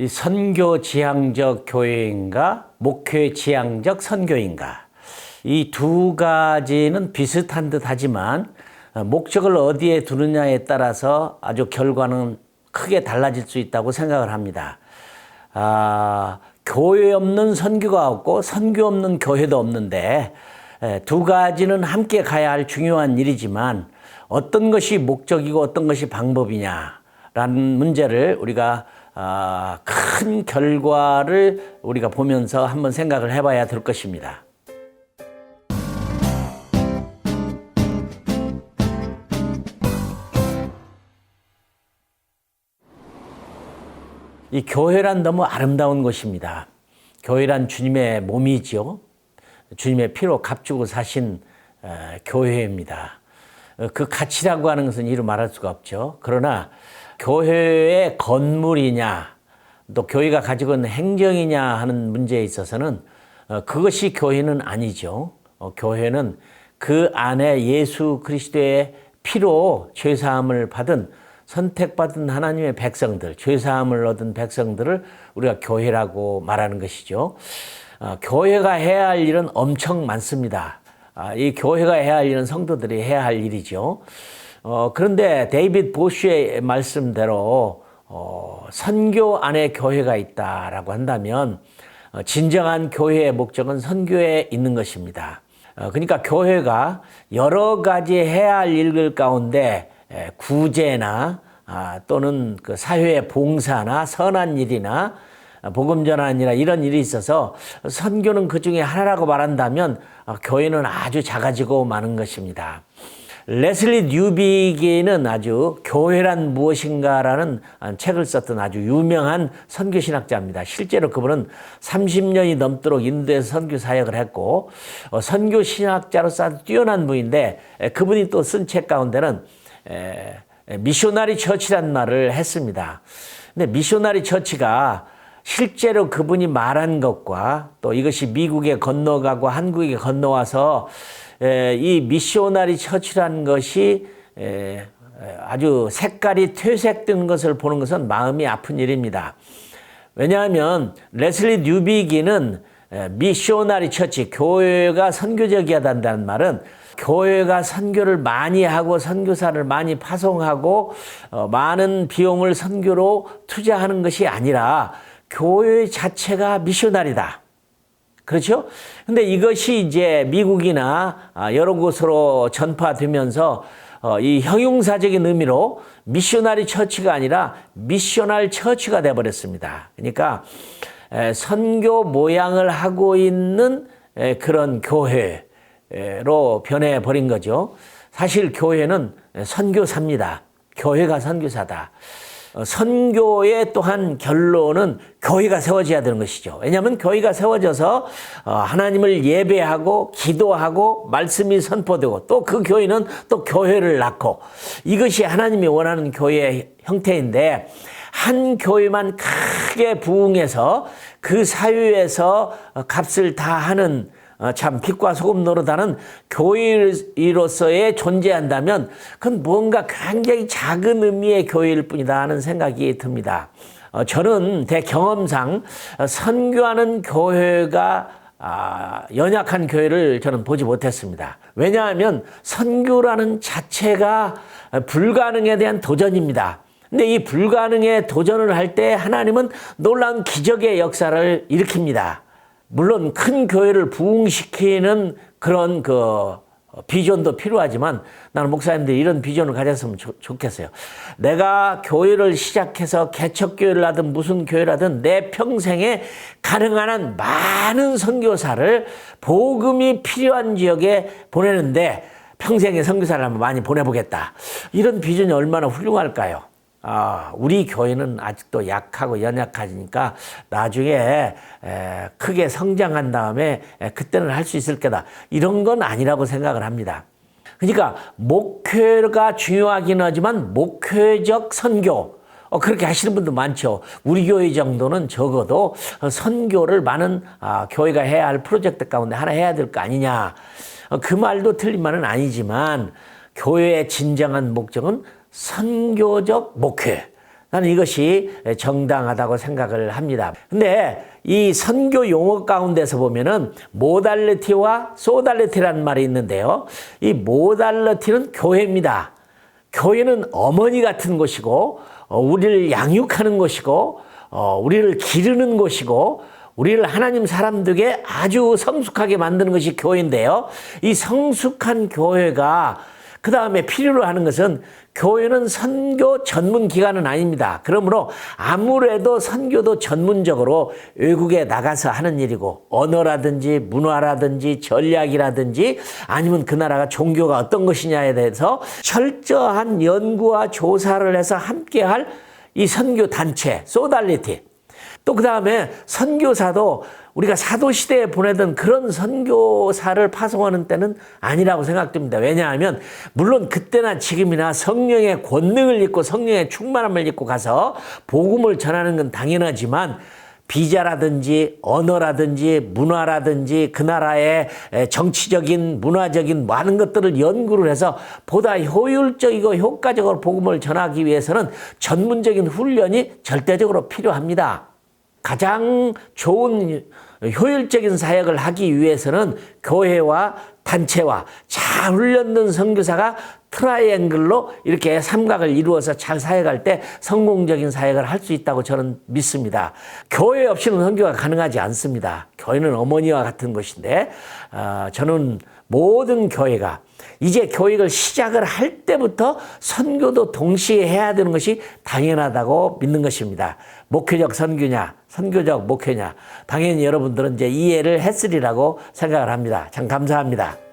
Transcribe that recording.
이 선교 지향적 교회인가, 목회 지향적 선교인가. 이 두 가지는 비슷한 듯 하지만 어, 목적을 어디에 두느냐에 따라서 아주 결과는 크게 달라질 수 있다고 생각을 합니다. 아, 교회 없는 선교가 없고 선교 없는 교회도 없는데 에, 두 가지는 함께 가야 할 중요한 일이지만 어떤 것이 목적이고 어떤 것이 방법이냐라는 문제를 우리가 아, 큰 결과를 우리가 보면서 한번 생각을 해봐야 될 것입니다. 이 교회란 너무 아름다운 것입니다. 교회란 주님의 몸이지요. 주님의 피로 값주고 사신 어, 교회입니다. 어, 그 가치라고 하는 것은 이루 말할 수가 없죠. 그러나 교회의 건물이냐, 또 교회가 가지고 있는 행정이냐 하는 문제에 있어서는 어, 그것이 교회는 아니죠. 교회는 그 안에 예수 그리스도의 피로 죄 사함을 받은 선택받은 하나님의 백성들, 죄 사함을 얻은 백성들을 우리가 교회라고 말하는 것이죠. 어, 교회가 해야 할 일은 엄청 많습니다. 아, 이 교회가 해야 할 일은 성도들이 해야 할 일이죠. 어, 그런데 데이빗 보쉬의 말씀대로 어, 선교 안에 교회가 있다라고 한다면 어, 진정한 교회의 목적은 선교에 있는 것입니다. 어, 그러니까 교회가 여러 가지 해야 할 일들 가운데 구제나 아, 또는 그 사회의 봉사나 선한 일이나 복음 전환이나 이런 일이 있어서 선교는 그 중에 하나라고 말한다면 어, 교회는 아주 작아지고 많은 것입니다. 레슬리 뉴비기는 아주 교회란 무엇인가라는 책을 썼던 아주 유명한 선교신학자입니다. 실제로 그분은 30년이 넘도록 인도에서 선교 사역을 했고 어, 선교신학자로서 아주 뛰어난 분인데 그분이 또 쓴 책 가운데는 미셔나리 처치란 말을 했습니다. 근데 미셔나리 처치가 실제로 그분이 말한 것과 또 이것이 미국에 건너가고 한국에 건너와서 이 미셔나리 처치란 것이 아주 색깔이 퇴색된 것을 보는 것은 마음이 아픈 일입니다. 왜냐하면 레슬리 뉴비기는 미셔나리 처치, 교회가 선교적이야된다는 말은 교회가 선교를 많이 하고 선교사를 많이 파송하고 어, 많은 비용을 선교로 투자하는 것이 아니라 교회 자체가 미셔나리다. 그렇죠? 근데 이것이 이제 미국이나 아, 여러 곳으로 전파되면서 어, 이 형용사적인 의미로 미셔나리 처치가 아니라 미셔널 처치가 되어버렸습니다. 그러니까 선교 모양을 하고 있는 그런 교회, 로 변해 버린 거죠. 사실 교회는 선교사입니다. 교회가 선교사다. 어, 선교의 또한 결론은 교회가 세워져야 되는 것이죠. 왜냐하면 교회가 세워져서 어, 하나님을 예배하고 기도하고 말씀이 선포되고 또 그 교회는 또 교회를 낳고 이것이 하나님이 원하는 교회의 형태인데 한 교회만 크게 부흥해서 그 사유에서 값을 다 하는 어, 참 빛과 소금 노릇하는 교회로서의 존재한다면 그건 뭔가 굉장히 작은 의미의 교회일 뿐이다 하는 생각이 듭니다. 어, 저는 대 경험상 선교하는 교회가 아, 연약한 교회를 저는 보지 못했습니다. 왜냐하면 선교라는 자체가 불가능에 대한 도전입니다. 근데 이 불가능에 도전을 할 때 하나님은 놀라운 기적의 역사를 일으킵니다. 물론 큰 교회를 부흥시키는 그런 그 비전도 필요하지만 나는 목사님들이 이런 비전을 가졌으면 좋, 좋겠어요. 내가 교회를 시작해서 개척교회를 하든 무슨 교회를 하든 내 평생에 가능한 한 많은 선교사를 복음이 필요한 지역에 보내는데 평생에 선교사를 한번 많이 보내보겠다. 이런 비전이 얼마나 훌륭할까요? 아, 우리 교회는 아직도 약하고 연약하니까 나중에 에, 크게 성장한 다음에 에, 그때는 할 수 있을 거다. 이런 건 아니라고 생각을 합니다. 그러니까 목회가 중요하긴 하지만 목회적 선교 어, 그렇게 하시는 분도 많죠. 우리 교회 정도는 적어도 선교를 많은 아, 교회가 해야 할 프로젝트 가운데 하나 해야 될 거 아니냐. 어, 그 말도 틀린 말은 아니지만 교회의 진정한 목적은 선교적 목회, 나는 이것이 정당하다고 생각을 합니다. 근데 이 선교 용어 가운데서 보면은 모달리티와 소달리티라는 말이 있는데요. 이 모달리티는 교회입니다. 교회는 어머니 같은 곳이고, 어, 우리를 양육하는 곳이고, 어, 우리를 기르는 곳이고, 우리를 하나님 사람들에게 아주 성숙하게 만드는 것이 교회인데요. 이 성숙한 교회가 그 다음에 필요로 하는 것은 교회는 선교 전문 기관은 아닙니다. 그러므로 아무래도 선교도 전문적으로 외국에 나가서 하는 일이고 언어라든지 문화라든지 전략이라든지 아니면 그 나라가 종교가 어떤 것이냐에 대해서 철저한 연구와 조사를 해서 함께할 이 선교 단체 소달리티 또 그 다음에 선교사도 우리가 사도시대에 보내던 그런 선교사를 파송하는 때는 아니라고 생각됩니다. 왜냐하면, 물론 그때나 지금이나 성령의 권능을 입고 성령의 충만함을 입고 가서 복음을 전하는 건 당연하지만, 비자라든지 언어라든지 문화라든지 그 나라의 정치적인 문화적인 많은 것들을 연구를 해서 보다 효율적이고 효과적으로 복음을 전하기 위해서는 전문적인 훈련이 절대적으로 필요합니다. 가장 좋은 효율적인 사역을 하기 위해서는 교회와 단체와 잘 훈련된 선교사가 트라이앵글로 이렇게 삼각을 이루어서 잘 사역할 때 성공적인 사역을 할 수 있다고 저는 믿습니다. 교회 없이는 선교가 가능하지 않습니다. 교회는 어머니와 같은 것인데 어, 저는 모든 교회가 이제 교육을 시작을 할 때부터 선교도 동시에 해야 되는 것이 당연하다고 믿는 것입니다. 목회적 선교냐, 선교적 목회냐. 당연히 여러분들은 이제 이해를 했으리라고 생각을 합니다. 참 감사합니다.